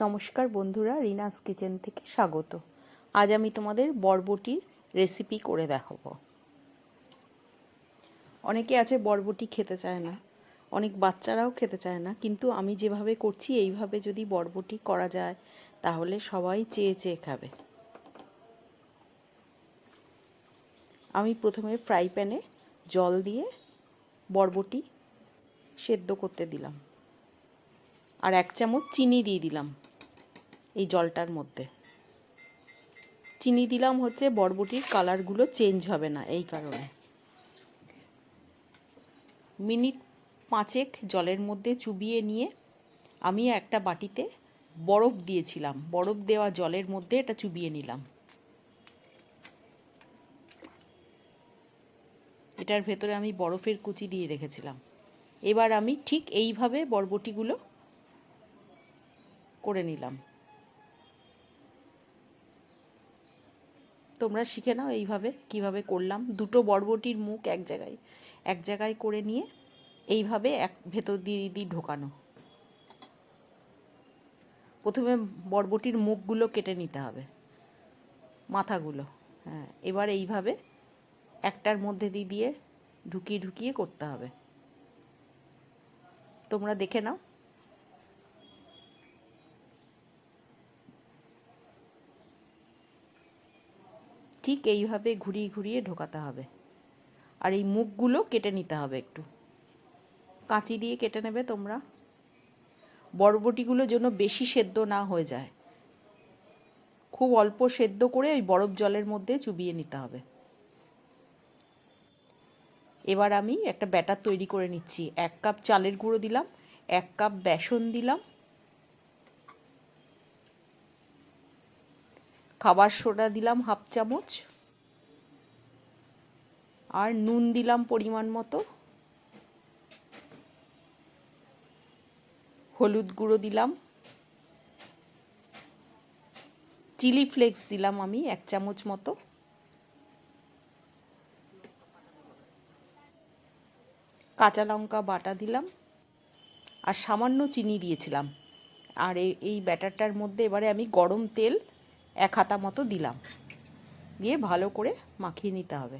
নমস্কার বন্ধুরা, রিনাস কিচেন থেকে স্বাগত। আজ আমি তোমাদের বরবটির রেসিপি করে দেখাবো। অনেকে আছে বরবটি খেতে চায় না, অনেক বাচ্চারাও খেতে চায় না, কিন্তু আমি যেভাবে করছি, এইভাবে যদি বরবটি করা যায়, তাহলে সবাই চেয়ে চেয়ে খাবে। আমি প্রথমে ফ্রাই প্যানে জল দিয়ে বরবটি সেদ্ধ করতে দিলাম। আর এক চামচ চিনি দিয়ে দিলাম। এই জলটার মধ্যে। চিনি দিলাম হচ্ছে বরবটির কালারগুলো চেঞ্জ হবে না এই কারণে। মিনিট পাঁচেক জলের মধ্যে চুবিয়ে নিয়ে আমি একটা বাটিতে বরফ দিয়েছিলাম। বরফ দেওয়া জলের মধ্যে এটা চুবিয়ে নিলাম। এটার ভেতরে আমি বরফের কুচি দিয়ে রেখেছিলাম। এবার আমি ঠিক এইভাবে বরবটিগুলো করে নিলাম। তোমরা শিখে নাও এইভাবে কীভাবে করলাম। দুটো বরবটির মুখ এক জায়গায় এক জায়গায় করে নিয়ে এইভাবে এক ভেতর দিয়ে দিয়ে ঢোকানো। প্রথমে বরবটির মুখগুলো কেটে নিতে হবে, মাথাগুলো। হ্যাঁ এবার এইভাবে একটার মধ্যে দিয়ে দিয়ে ঢুকিয়ে ঢুকিয়ে করতে হবে। তোমরা দেখে নাও ঠিক এইভাবে ঘুরিয়ে ঘুরিয়ে ঢোকাতে হবে। আর এই মুখগুলো কেটে নিতে হবে একটু। কাঁচি দিয়ে কেটে নেবে তোমরা। বরবটিগুলো যেন বেশি সেদ্ধ না হয়ে যায়। খুব অল্প সেদ্ধ করে ওই বরফ জলের মধ্যে চুবিয়ে নিতে হবে। এবার আমি একটা ব্যাটার তৈরি করে নিচ্ছি। এক কাপ চালের গুঁড়ো দিলাম, এক কাপ বেসন দিলাম খাবার সোডা দিলাম হাফ চামচ। আর নুন দিলাম পরিমাণ মতো। হলুদ গুঁড়ো দিলাম। চিলি ফ্লেক্স দিলাম আমি এক চামচ মতো। কাঁচা লঙ্কা বাটা দিলাম। আর সামান্য চিনি দিয়েছিলাম। আর এই ব্যাটারটার মধ্যে এবারে আমি গরম তেল এক হাতা মতো দিলাম। দিয়ে ভালো করে মাখিয়ে নিতে হবে।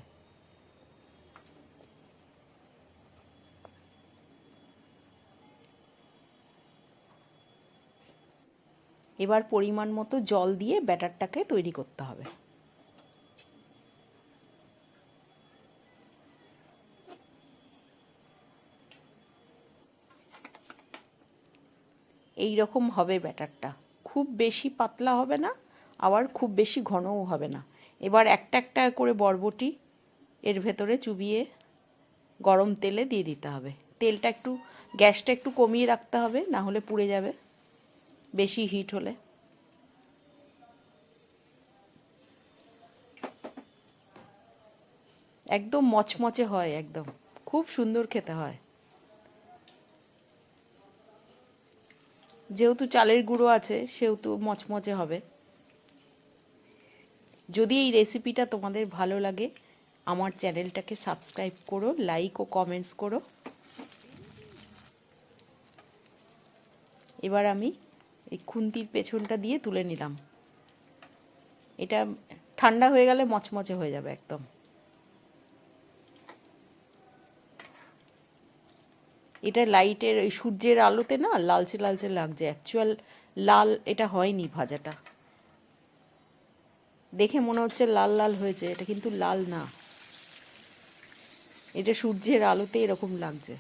এবার পরিমাণ মতো জল দিয়ে ব্যাটারটাকে তৈরি করতে হবে। এই রকম হবে ব্যাটারটা। খুব বেশি পাতলা হবে না। আবার খুব বেশি ঘনও হবে না। এবার একটা একটা করে বরবটি এর ভেতরে চুবিয়ে গরম তেলে দিয়ে দিতে হবে। তেলটা একটু, গ্যাসটা একটু কমিয়ে রাখতে হবে, না হলে পুড়ে যাবে বেশি হিট হলে। একদম মচমচে হয়, একদম। খুব সুন্দর খেতে হয়। যেহেতু চালের গুঁড়ো আছে, সেহেতু মচমচে হবে। যদি এই রেসিপিটা তোমাদের ভালো লাগে, আমার চ্যানেলটাকে সাবস্ক্রাইব করো লাইক ও কমেন্টস করো। এবার আমি এই খুন্তির পেছনটা দিয়ে তুলে নিলাম। এটা ঠান্ডা হয়ে গেলে মচমচে হয়ে যাবে একদম। এটা লাইটের ওই সূর্যের আলোতে না লালচে লালচে লাগছে। অ্যাকচুয়াল লাল এটা হয়নি ভাজাটা। দেখে মনে হচ্ছে লাল লাল হয়েছে, এটা কিন্তু লাল না। এটা সূর্যের আলোতে এরকম লাগছে।